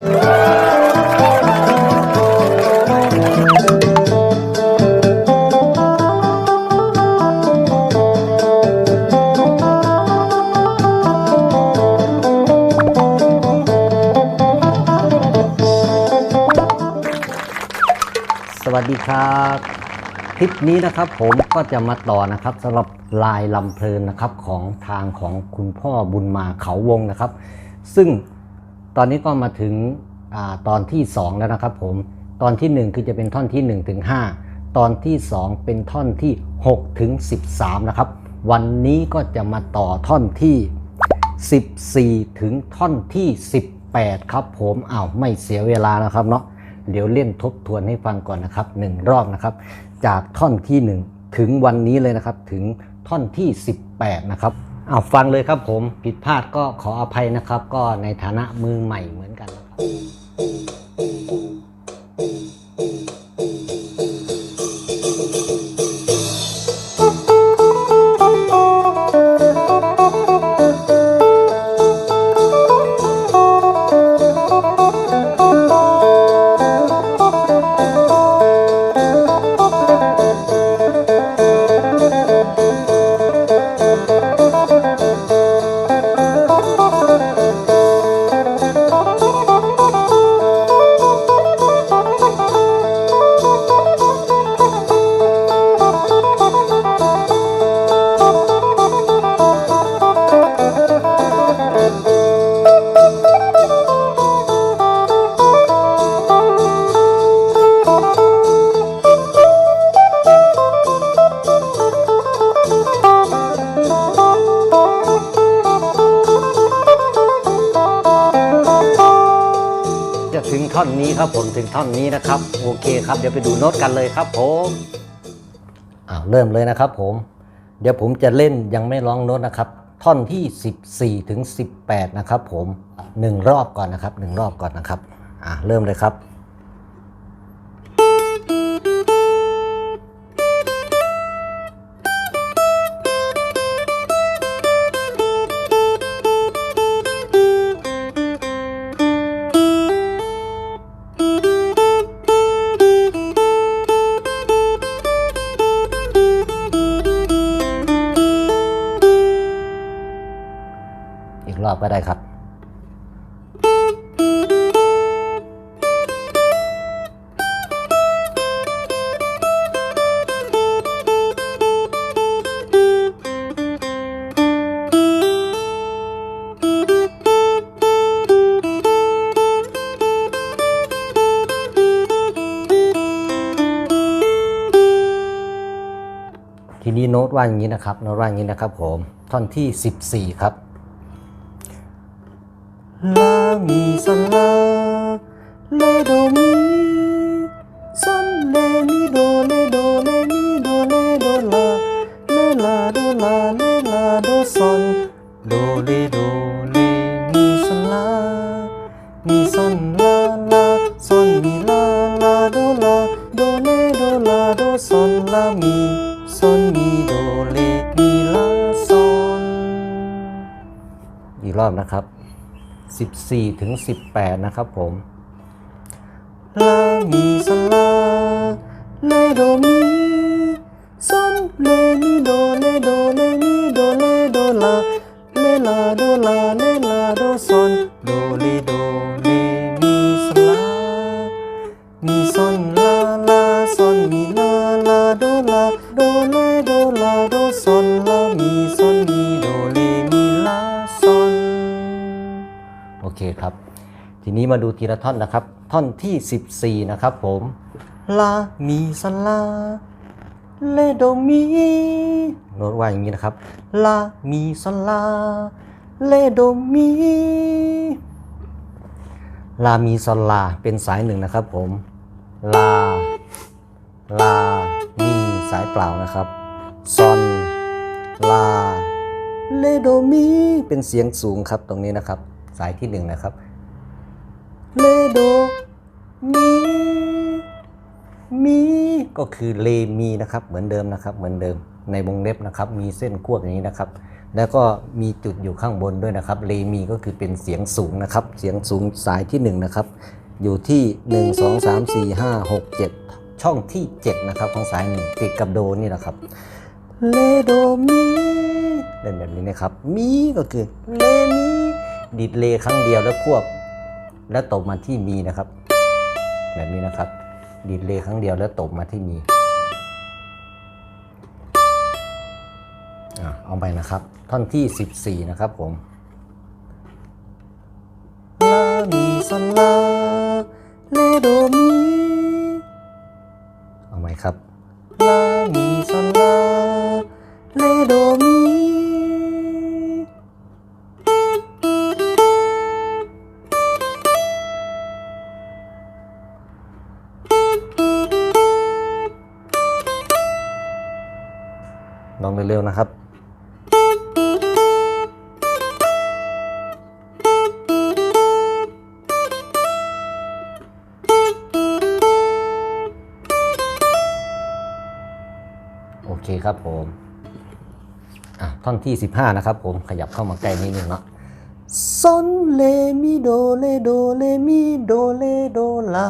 สวัสดีครับคลิปนี้นะครับผมก็จะมาต่อนะครับสำหรับลายลำเพลินนะครับของทางของคุณพ่อบุญมาเขาวงนะครับ ซึ่ง ตอนนี้ก็มาถึงอตอนที่ 2 แล้วนะครับผม ตอนทีหนึ่1 คือจะเป็นท่อนที่1ถึง5ตอนที่ 2 เป็นท่อนที่6ถึง13 นะครับ วันนี้ก็จะมาต่อท่อนที่ 14 ถึงท่อนที่ 18 ครับผมอ้าวไม่เสียเวลานะครับเนาะเดี๋ยวเล่นทบทวนให้ฟังก่อนนะครับหนึ่งรอบนะครับ จากท่อนที่ 1 ถึงวันนี้เลยนะครับถึงท่อนที่ 18 นะครับ เอาฟังเลยครับผมผิดพลาดก็ขออภัยนะครับ ก็ในฐานะมือใหม่เหมือนกัน ท่อนนี้นะครับ โอเคครับเดี๋ยวไปดูโน้ตกันเลยครับผมอ้าวเริ่มเลยนะครับผม เดี๋ยวผมจะเล่นยังไม่ร้องโน้ตนะครับ ท่อนที่ 14ถึง18 นะครับผมหนึ่งรอบก่อนนะครับหนึ่งรอบก่อนนะครับอ่าเริ่มเลยครับ ตว่าอย่างนี้นะครับโน้ตว่าอย่างนี้นะครับผม ท่อนที่ 14 ครับลามีซันลาเลโดมีซันเลมีโด 19 นะครับ 14 ถึง 18 นะครับผมลามีสลาเลโดมีซอนเลมิโด ทีละท่อนนะครับ ท่อนที่ 14 นะครับผมลามีซอนลาเลโดมีโน้ตว่าอย่างนี้นะครับลามีซอนลาเลโดมีลามีซอนลาเป็นสายหนึ่งนะครับผมลาลามีสายเปล่านะครับซอนลาเลโดมีเป็นเสียงสูงครับตรงนี้นะครับ สายที่หนึ่งนะครับ เลโดมีมีก็คือเลมีนะครับ เหมือนเดิมนะครับ เหมือนเดิมในวงเล็บนะครับ มีเส้นควบอย่างนี้นะครับ แล้วก็มีจุดอยู่ข้างบนด้วยนะครับ เลมีก็คือเป็นเสียงสูงนะครับ เสียงสูงสายที่1นะครับ อยู่ที่ 1 2 3 4 5 6 7 ช่องที่ 7 นะครับของสายหนึ่งติดกับโดนี่แหละครับ เลโดมีเล่นแบบนี้นะครับ มีก็คือเลมีดีดเลครั้งเดียวแล้วควบ แล้วตบมาที่มีนะครับ แบบนี้นะครับ ดีดเลยครั้งเดียวแล้วตบมาที่มีเอาไปนะครับ ท่อนที่ 14 นะครับผมลามีซอนลาเลโดมีเอาไหมครับ โอเคครับผมอะท่อนที่ 15 นะครับผมขยับเข้ามาใกล้นิดนึงเนาะซอนเลมิโดเลโดเลมิโดเลโดลา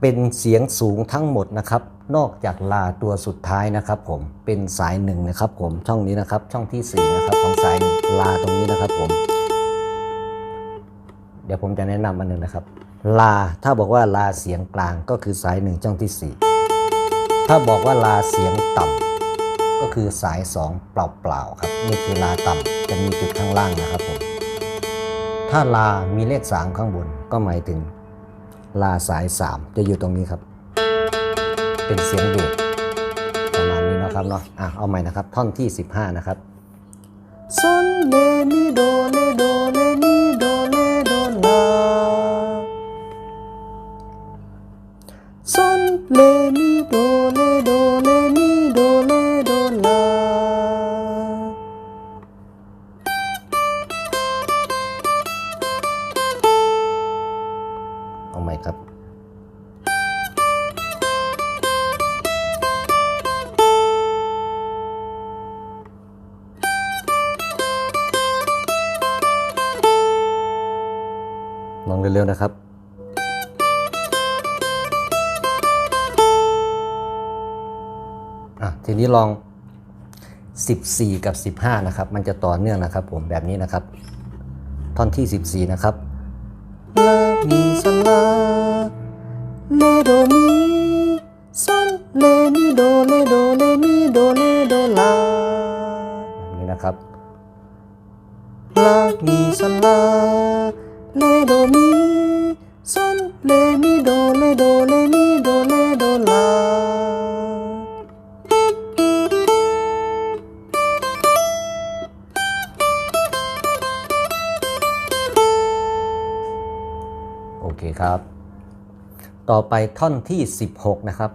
เป็นเสียงสูงทั้งหมดนะครับ นอกจากลาตัวสุดท้ายนะครับ ผมเป็นสายหนึ่งนะครับ ผมช่องนี้นะครับ ช่องที่ 4 นะครับของสายหนึ่งลาตรงนี้นะครับ ผม เดี๋ยวผมจะแนะนำอันหนึ่งนะครับ ลาถ้าบอกว่าลาเสียงกลางก็คือสายหนึ่งช่องที่ 4 ถ้าบอกว่าลาเสียงต่ำก็คือสาย2เปล่าๆครับนี่คือลาต่ำจะมีจุดข้างล่างนะครับผมถ้าลามีเลข3ข้างบนก็หมายถึง ลาสาย3จะอยู่ตรงนี้ครับ เป็นเสียงเบสประมาณนี้นะครับเนาะอะเอาใหม่นะครับ ท่อนที่ 15 นะครับซอนเลมิโดเลโดเลมิโดเลโดลาซอนเลมิ เร็วๆนะครับอะทีนี้ลอง 14 กับ 15 นะครับ มันจะต่อเนื่องนะครับผมแบบนี้นะครับ ท่อนที่ 14 นะครับลามีซอนลาเลโดมีซอนเลมิโดเลโดเลมิโดเลโดลาแบบนี้นะครับลามีซอนลา เลโดมีซอนเลมิโดเลโดเลมิโดเลโดลาโอเคครับ ต่อไปท่อนที่ 16 นะครับ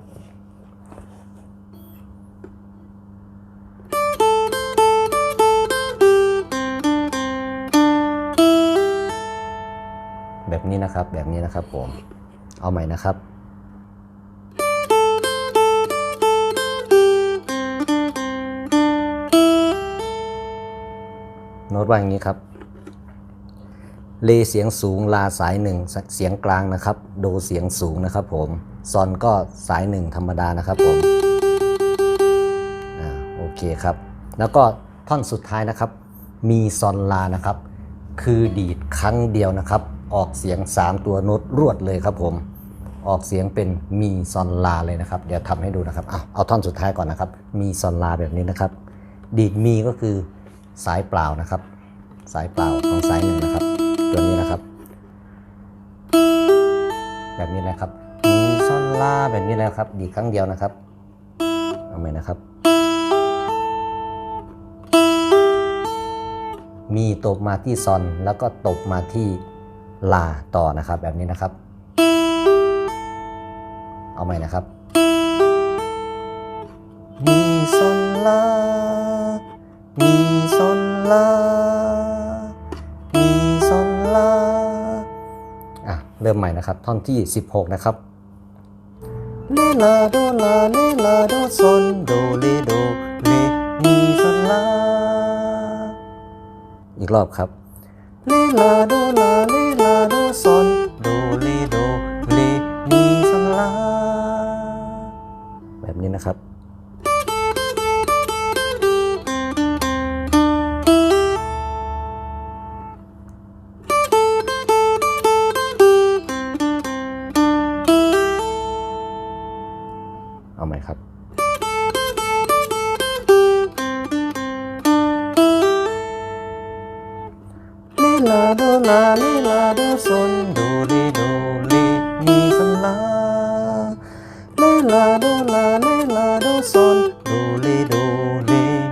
นะครับผม เอาใหม่นะครับโน้ตว่าอย่างนี้ครับ เลเสียงสูงลาสายหนึ่งเสียงกลางนะครับ โดเสียงสูงนะครับผม ซอนก็สายหนึ่งธรรมดานะครับผม อ่าโอเคครับ แล้วก็ท่อนสุดท้ายนะครับ มีซอนลานะครับ คือดีดครั้งเดียวนะครับ ออกเสียง 3 ตัวโน้ตรวดเลยครับผมออกเสียงเป็นมีซอนลาเลยนะครับ เดี๋ยวทำให้ดูนะครับเอาเอาท่อนสุดท้ายก่อนนะครับ มีซอนลาแบบนี้นะครับ ดีดมีก็คือสายเปล่านะครับ สายเปล่าของสายหนึ่งนะครับ ตัวนี้นะครับ แบบนี้แหละครับ มีซอนลาแบบนี้แหละครับ ดีดครั้งเดียวนะครับเอาไหมนะครับ มีตบมาที่ซอนแล้วก็ตบมาที่ ลาต่อนะครับแบบนี้นะครับ เอาใหม่นะครับมีซอนลา มีซอนลา มีซอนลา อะ เริ่มใหม่นะครับ ท่อนที่ 16 นะครับเลลาโดลาเลลาโดซอนโดเลโดเลมีซอนลา อีกรอบครับเลลาโดลาเล ซอนโดเลโดเลมีซอนลาแบบนี้นะครับ เลโดเลมีซอนลาเลลาโดลาเลลาโดซอนโดเลโดเล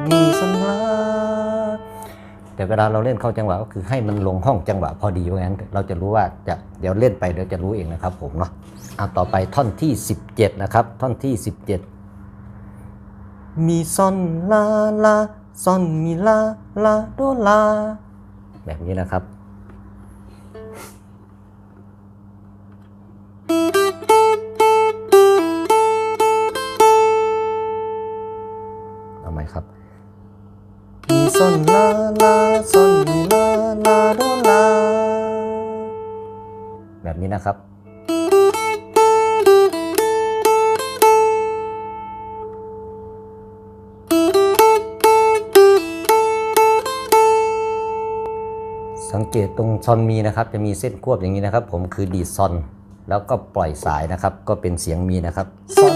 มีซอนลาแต่เวลาเราเล่นเข้าจังหวะก็คือให้มันลงห้องจังหวะพอดีเพรางั้น เราจะรู้ว่าจะเดี๋ยวเล่นไปเดี๋ยวจะรู้เองนะครับผมเนาะเอาต่อไปท่อนที่ 17 นะครับ ท่อนที่ 17 มีซอนลาลาซอนมีลาลาโดลาแบบนี้นะครับ ซอนลาลาซอนมีลาลาโดลา แบบนี้นะครับ สังเกตตรงซอนมีนะครับ จะมีเส้นควบอย่างนี้นะครับ ผมคือดีซอน แล้วก็ปล่อยสายนะครับ ก็เป็นเสียงมีนะครับซ่อน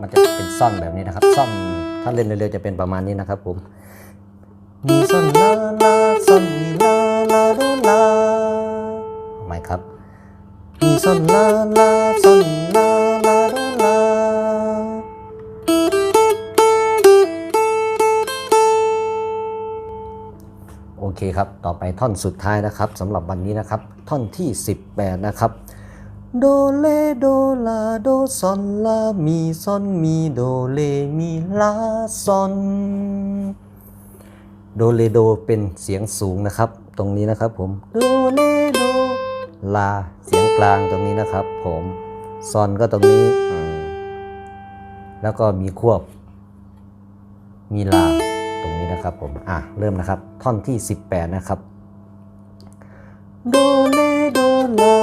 มันจะเป็นซ่อนแบบนี้นะครับซ่อนถ้าเล่นเร็วๆจะเป็นประมาณนี้นะครับผม มีซอนลาลาซอนมีลาลาโดลาเอาไมครับมีซอนลาลาซอนมีลาลาโดลาโอเคครับ ต่อไปท่อนสุดท้ายนะครับสำหรับวันนี้นะครับ ท่อนที่ 18 นะครับโดเลโดลาโดซอนลามีซอนมีโดเลมีลาซอน โดเลโดเป็นเสียงสูงนะครับ ตรงนี้นะครับผมโดเลโดลาเสียงกลางตรงนี้นะครับ ผมซอนก็ตรงนี้ แล้วก็มีควบ มีลาตรงนี้นะครับผมอะเริ่มนะครับ ท่อนที่ 18 นะครับโดเลโดลา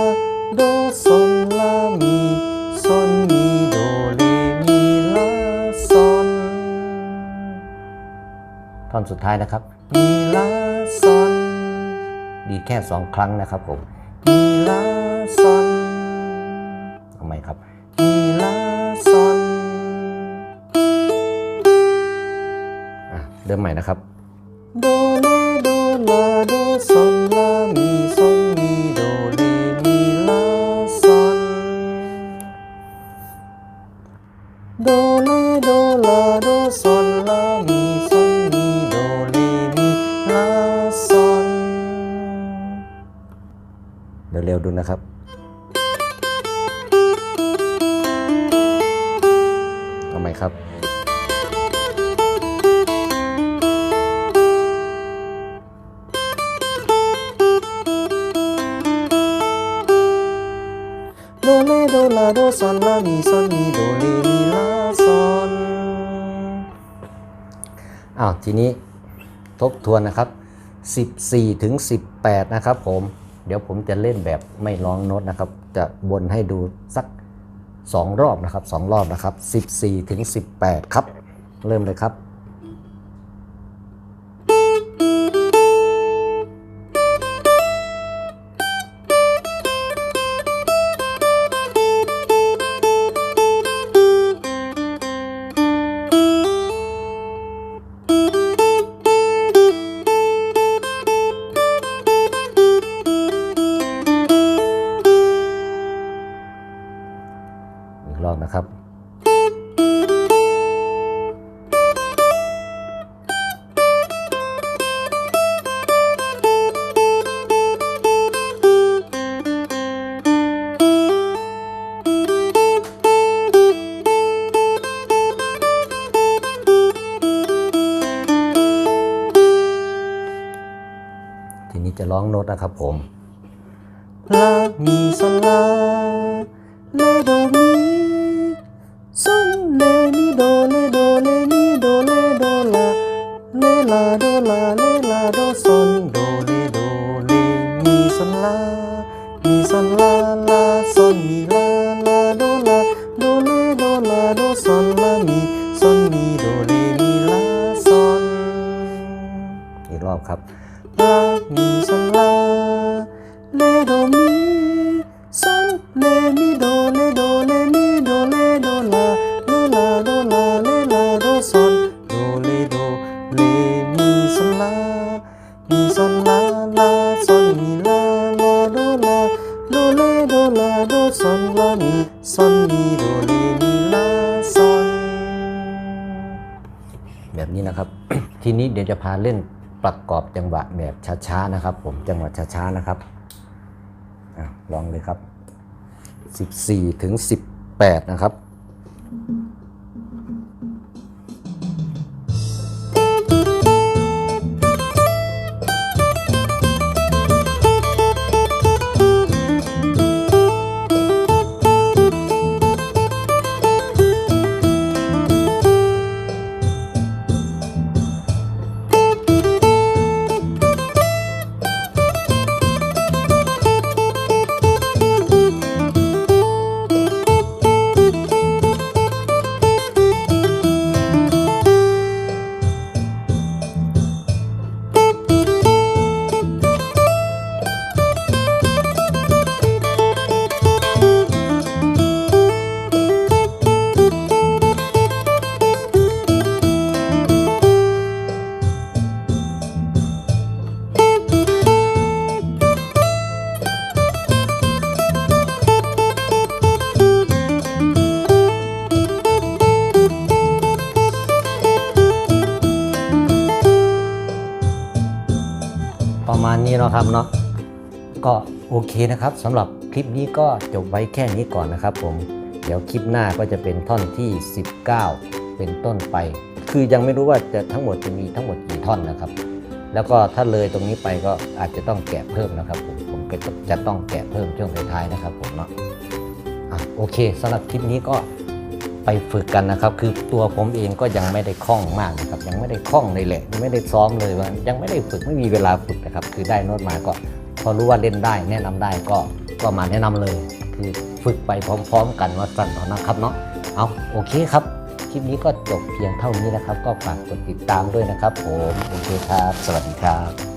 โดซอน สุดท้ายนะครับมีลาซอนดีแค่สองครั้งนะครับผมมีลาซอนเอาใหม่ครับมีลาซอนอะเริ่มใหม่นะครับ ดูนะครับ เอาไหม่ครับ โดเลโดลาโดซอนลามีซอนมีโดเลมีลาซอนอ้าวทีนี้ทบทวนนะครับ 14 ถึง 18 นะครับผม เดี๋ยวผมจะเล่นแบบไม่ร้องโน้ตนะครับ จะวนให้ดูสัก 2 รอบนะครับ 2 รอบนะครับ 14ถึง18 ครับ เริ่มเลยครับ นุนะครับผมลามีโซลาเลโดมีซอนเลมีโดเลโดเลมีโดเลโดลาเลลาโดลาเลลาโดซอนโดเลโดเลมีซอนลามีซอนลาลาซอนมีลาลาโดลาโดเลโดลาโดซอนลามีซอนมีโดเลมีลาซอนอีกรอบครับ ลาโดซอนลามีซอนมีโดเลมีลาซอนแบบนี้นะครับ ทีนี้เดี๋ยวจะพาเล่นประกอบจังหวะแบบช้าๆนะครับ ผมจังหวะช้าๆนะครับอลองเลยครับ 14 ถึง 18 นะครับ ก็โอเคนะครับสำหรับคลิปนี้ก็จบไว้แค่นี้ก่อนนะครับผม เดี๋ยวคลิปหน้าก็จะเป็นท่อนที่ 19 เป็นต้นไป คือยังไม่รู้ว่าจะทั้งหมดจะมีทั้งหมดกี่ท่อนนะครับ แล้วก็ถ้าเลยตรงนี้ไปก็อาจจะต้องแกะเพิ่มนะครับผมผมก็จะต้องแกะเพิ่มช่วงท้ายๆนะครับผมเนาะอะโอเคสำหรับคลิปนี้ก็ไปฝึกกันนะครับ คือตัวผมเองก็ยังไม่ได้คล่องมากนะครับ ยังไม่ได้คล่องเลยแหละยังไม่ได้ซ้อมเลยว่ายังไม่ได้ฝึกไม่มีเวลาฝึกนะครับ คือได้โน้ตมาก็ พอรู้ว่าเล่นได้แนะนำได้ก็ก็มาแนะนำเลย คือฝึกไปพร้อม ๆ กันว่าสั่นเอานะครับเนาะเอาโอเคครับ คลิปนี้ก็จบเพียงเท่านี้นะครับ ก็ฝากกดติดตามด้วยนะครับผมโอเคครับ สวัสดีครับ